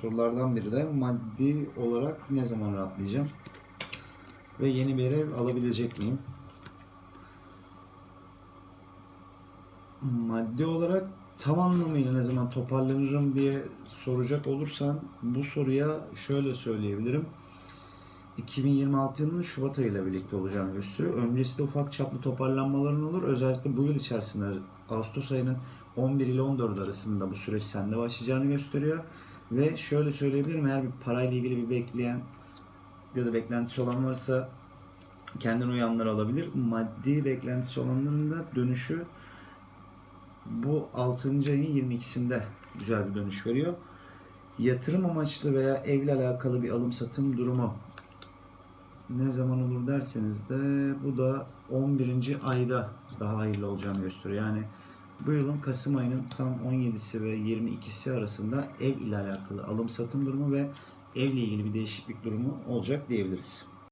sorulardan biri de maddi olarak ne zaman rahatlayacağım? Ve yeni bir ev alabilecek miyim? Maddi olarak tam anlamıyla ne zaman toparlanırım diye soracak olursan bu soruya şöyle söyleyebilirim. 2026 yılının Şubat ayıyla birlikte olacağını gösteriyor. Öncesinde ufak çaplı toparlanmaların olur. Özellikle bu yıl içerisinde Ağustos ayının 11 ile 14 arasında bu süreç sende başlayacağını gösteriyor. Ve şöyle söyleyebilirim eğer bir parayla ilgili bir bekleyen ya da beklentisi olan varsa kendine uyanları alabilir. Maddi beklentisi olanların da dönüşü bu 6. ayın 22'sinde güzel bir dönüş veriyor. Yatırım amaçlı veya evle alakalı bir alım satım durumu ne zaman olur derseniz de bu da 11. ayda daha hayırlı olacağını gösteriyor. Yani bu yılın Kasım ayının tam 17'si ve 22'si arasında ev ile alakalı alım satım durumu ve evle ilgili bir değişiklik durumu olacak diyebiliriz.